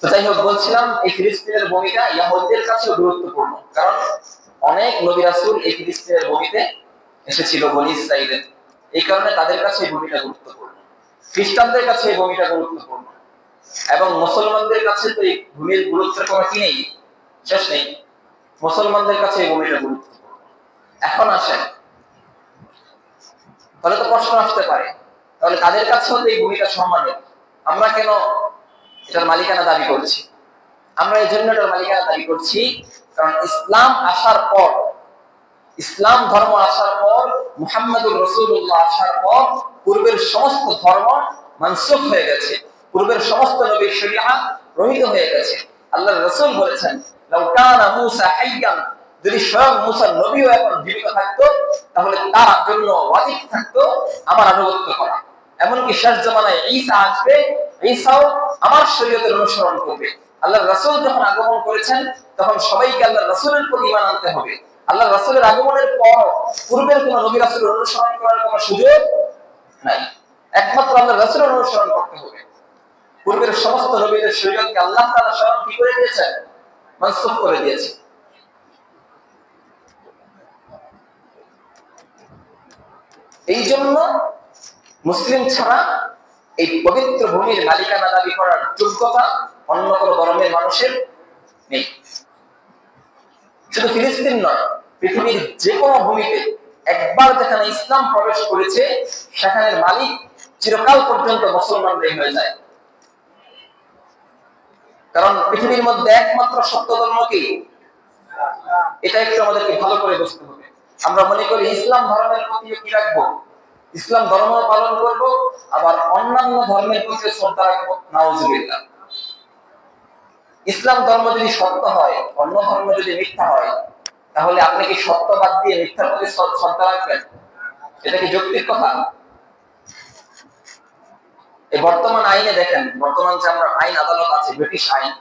তো যাই হোক, বলছিলাম এই ফিলিস্তিনের ভূমিকা ইয়াহুদদের কাছেও গুরুত্বপূর্ণ, কারণ অনেক নবী রাসূল এই ফিলিস্তিনের ভূমিতে এসেছিল বনি ইসরাইলের এই কারণে তাদের কাছে এই ভূমিকা গুরুত্বপূর্ণ। খ্রিস্টানদের কাছে এই ভূমিকা গুরুত্বপূর্ণ। এবং মুসলমানদের কাছে তো এই ভূমির গুরুত্বের কোনো কি নেই, শেষ নেই। মুসলমানদের কাছে এই ভূমিটা গুরুত্বপূর্ণ। এখন আসেন। তাহলে তো প্রশ্ন আসতে পারে, তাহলে তাদের কাছেও তো এই ভূমিকা সম্মানের। আমরা কেন এটার মালিকানা দাবি করছি। আমরা এই জন্য এটার মালিকানা দাবি করছি, কারণ ইসলাম আসার পর, ইসলাম ধর্ম আসার পর, মুহাম্মদুর রসুল্লাহ আসার পর, পূর্বের সমস্ত ধর্ম মানসুখ হয়ে গেছে। পূর্বের সমস্ত নবীর শরিয়া রহিত হয়ে গেছে। আল্লাহ রসুল বলেছেন, লাউ কানা মূসা হাইয়ান যদি স্বয়ং মুসা নবীও এখন জীবিত থাকতো, তাহলে তার জন্য ওয়াজিব থাকতো আমার আনুগত্য করা। এমনকি শেষ জমানায় ঈসা আসবে, ঈসাও আমার শরীয়তের অনুসরণ করবে। আল্লাহ রাসূল যখন আগমন করেছেন, তখন সবাইকে আল্লাহ রাসূলের প্রতি ঈমান আনতে হবে। আল্লাহ রাসূলের আগমনের পর পূর্বের কোন নবী রাসূলের অনুসরণ করার কোনো সুযোগ নাই। একমাত্র আল্লাহ রাসূলের অনুসরণ করতে হবে। পূর্বের সমস্ত নবীদের শরীয়তকে আল্লাহ তাআলা স্বয়ং কি করে দিয়েছেন? মানসুখ করে দিয়েছে এই জন্য মুসলিম ছাড়া এই পবিত্র ভূমির মালিকানা দাবি করার যোগ্যতা অন্য কোনো ধর্মের মানুষের নেই। শুধু ফিলিস্তিন নয়, পৃথিবীর যে কোনো ভূমিতে একবার যেখানে ইসলাম প্রবেশ করেছে, সেখানের মালিক চিরকাল পর্যন্ত মুসলমানরাই হয়ে যায়। কারণ পৃথিবীর মধ্যে একমাত্র সত্য ধর্ম কি? এটা একটু আমাদেরকে ভালো করে বুঝতে হবে। আমরা মনে করি ইসলাম ধর্মের প্রতি কি রাখব? ইসলাম ধর্ম পালন করব, আবার অন্যান্য ধর্মের প্রতি শ্রদ্ধা রাখব, নাউজুবিল্লাহ। ইসলাম ধর্ম যদি সত্য হয়, অন্য ধর্ম যদি মিথ্যা হয়, তাহলে আপনি কি সত্য বাদ দিয়ে মিথ্যার প্রতি শ্রদ্ধা রাখবেন? এটা কি যৌক্তিক কথা? এই বর্তমান আইনে দেখেন, বর্তমান যে আমরা আইন আদালত আছে, ব্রিটিশ আইন,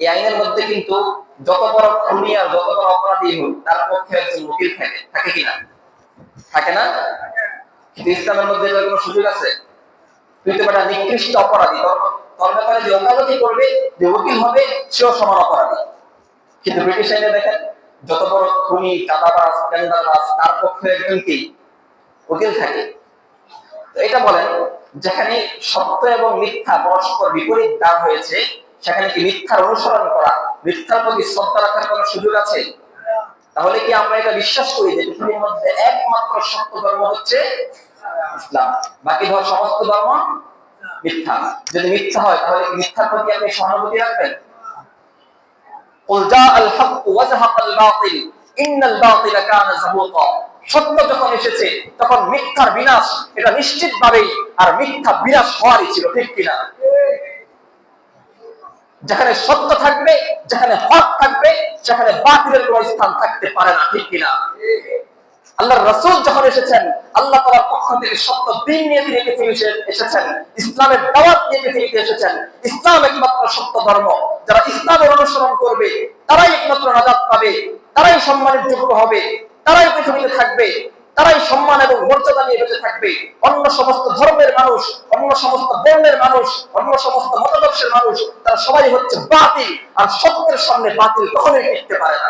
এই আইনের মধ্যে কিন্তু যত বড় খুনি আর যত বড় অপরাধী হোক তার পক্ষে একজন উকিল থাকে। থাকে কিনা থাকে না? ইসলামের মধ্যে কোনো সুযোগ আছে? তুই তো একটা নিকৃষ্ট অপরাধী। তোর ব্যাপারে যে ওকালতি করবে, যে উকিল হবে, সেও সমান অপরাধী। কিন্তু ব্রিটিশ আইনে দেখেন, যত বড় খুনি, চাঁদাবাজ তার পক্ষে উকিল থাকে। তো এটা বলেন, যেখানে সত্য এবং মিথ্যা পরস্পর বিপরীত দান হয়েছে, সেখানে কি মিথ্যার অনুসরণ করা, মিথ্যার প্রতি শ্রদ্ধা রাখার কোনো সুযোগ আছে? তাহলে কি আমরা এটা বিশ্বাস করি যে পৃথিবীর মধ্যে একমাত্র সত্য ধর্ম হচ্ছে ইসলাম? বাকি ধর সমস্ত ধর্ম মিথ্যা। যদি মিথ্যা হয়, তাহলে মিথ্যার প্রতি আপনি সহানুভূতি রাখবেন? সত্য যখন এসেছে, তখন মিথ্যার বিনাশ, এটা নিশ্চিত আর মিথ্যা বিনাশ হওয়ারই ছিল, ঠিক কিনা? যেখানে সত্য থাকবে, যেখানে হক থাকবে সেখানে বাতিলের কোনো স্থান থাকতে পারে না, ঠিক কিনা? আল্লাহ রসুল যখন এসেছেন, আল্লাহ তালার পক্ষ থেকে সত্য দিন নিয়ে তিনি পৃথিবীতে এসেছেন, ইসলামের দাওয়াত নিয়ে পৃথিবীতে এসেছেন। ইসলাম একমাত্র সত্য ধর্ম। যারা ইসলামের অনুসরণ করবে, তারাই একমাত্র নাজাত পাবে, তারাই সম্মানের যোগ্য হবে, তারাই পৃথিবীতে থাকবে। তারাই সম্মান এবং মর্যাদা নিয়ে বেঁচে থাকবে অন্য সমস্ত ধর্মের মানুষ, অন্য সমস্ত বর্ণের মানুষ, অন্য সমস্ত মতাদর্শের মানুষ, তারা সবাই হচ্ছে বাতিল আর সত্যের সামনে বাতিল কখনোই টিকতে পারে না?